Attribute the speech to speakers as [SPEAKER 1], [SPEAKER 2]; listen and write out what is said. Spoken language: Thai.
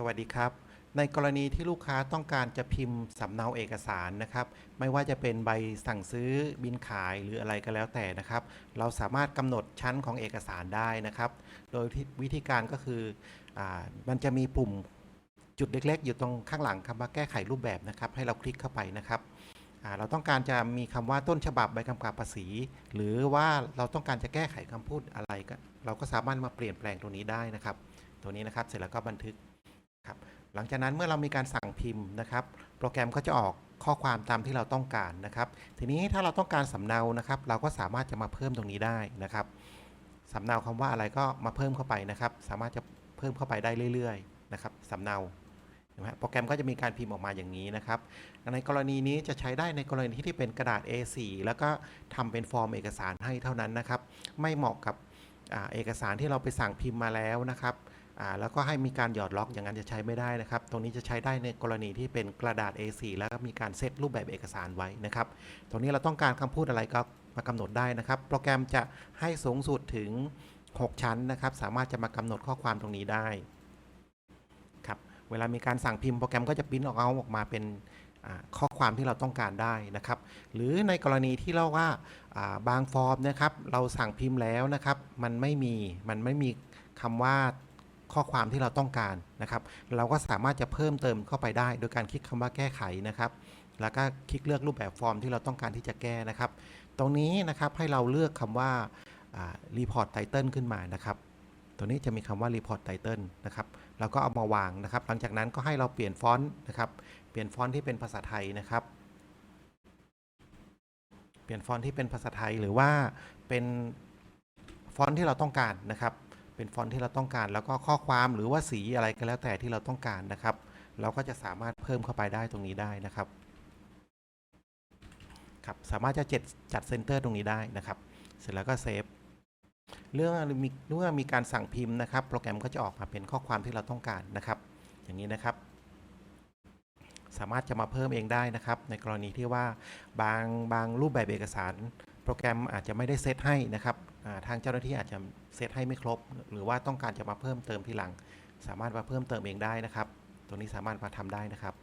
[SPEAKER 1] สวัสดีครับ ในกรณีที่ลูกค้าต้องการจะพิมพ์สำเนาเอกสารนะครับ ไม่ว่าจะเป็นใบสั่งซื้อบินขายหรืออะไรก็แล้วแต่นะครับ เราสามารถกำหนดชั้นของเอกสารได้นะครับ โดยวิธีการก็คืออมันจะมีปุ่มจุดเล็กๆ อยู่ตรงข้างหลังคำว่าแก้ไขรูปแบบนะครับ ให้เราคลิกเข้าไปนะครับเราต้องการจะมีคำว่าต้นฉบับใบกำกับภาษี หรือว่าเราต้องการจะแก้ไขคำพูดอะไรก็เราก็สามารถมาเปลี่ยนแปลงตรงนี้ได้นะครับ ตัวนี้นะครับเสร็จแล้วก็บันทึก ครับหลังจากนั้นเมื่อเรามีการสั่งพิมพ์นะครับ โปรแกรมก็จะออกข้อความตามที่เราต้องการนะครับ ทีนี้ถ้าเราต้องการสำเนานะครับ เราก็สามารถจะมาเพิ่มตรงนี้ได้นะครับสำเนาคำว่าอะไรก็มาเพิ่มเข้าไปนะครับ สามารถจะเพิ่มเข้าไปได้เรื่อยๆนะครับสำเนาโปรแกรมก็จะมีการพิมพ์ออกมาอย่างนี้นะครับ ในกรณีนี้จะใช้ได้ในกรณีที่เป็นกระดาษ A4 แล้วก็ทำเป็นฟอร์มเอกสารให้เท่านั้นนะครับ ไม่เหมาะกับอเอกสารที่เราไปสั่งพิมพ์มาแล้วนะครับ แล้วก็ให้มีการหยอดล็อกอย่างนั้นจะใช้ไม่ได้นะครับ ตรงนี้จะใช้ได้ในกรณีที่เป็นกระดาษ A4 แล้วก็มีการเซตรูปแบบเอกสารไว้นะครับ ตรงนี้เราต้องการคำพูดอะไรก็มากำหนดได้นะครับ โปรแกรมจะให้สูงสุดถึง 6 ชั้นนะครับ สามารถจะมากำหนดข้อความตรงนี้ได้ครับเวลามีการสั่งพิมพ์โปรแกรมก็จะปริ้นออกเอาออกมาเป็นข้อความที่เราต้องการได้นะครับ หรือในกรณีที่เราว่าอ่าบางฟอร์มนะครับ เราสั่งพิมพ์แล้วนะครับ มันไม่มีมันไม่มีคำว่า ข้อความที่เราต้องการนะครับ เราก็สามารถจะเพิ่มเติมเข้าไปได้ โดยการคลิกคำว่าแก้ไขนะครับ แล้วก็คลิกเลือกรูปแบบฟอร์มที่เราต้องการที่จะแก้นะครับ ตรงนี้นะครับให้เราเลือกคำว่า report title ขึ้นมานะครับตัวนี้จะมีคำว่า report title นะครับแล้วก็เอามาวางนะครับ หลังจากนั้นก็ให้เราเปลี่ยนฟอนต์นะครับเปลี่ยนฟอนต์ที่เป็นภาษาไทยนะครับ เปลี่ยนฟอนต์ที่เป็นภาษาไทยหรือว่าเป็นฟอนต์ที่เราต้องการนะครับ เป็นฟอนต์ที่เราต้องการ แล้วก็ข้อความหรือว่าสีอะไรก็แล้วแต่ที่เราต้องการนะครับ เราก็จะสามารถเพิ่มเข้าไปได้ตรงนี้ได้นะครับครับสามารถจะจัดจัดเซนเตอร์ตรงนี้ได้นะครับ เสร็จแล้วก็เซฟเรื่องมีเมื่อมีการสั่งพิมพ์นะครับ โปรแกรมก็จะออกมาเป็นข้อความที่เราต้องการนะครับ อย่างนี้นะครับ สามารถจะมาเพิ่มเองได้นะครับ ในกรณีที่ว่าบางบางรูปแบบเอกสาร โปรแกรมอาจจะไม่ได้เซตให้นะครับทางเจ้าหน้าที่อาจจะเซตให้ไม่ครบ หรือว่าต้องการจะมาเพิ่มเติมทีหลัง สามารถมาเพิ่มเติมเองได้นะครับ ตัวนี้สามารถมาทำได้นะครับ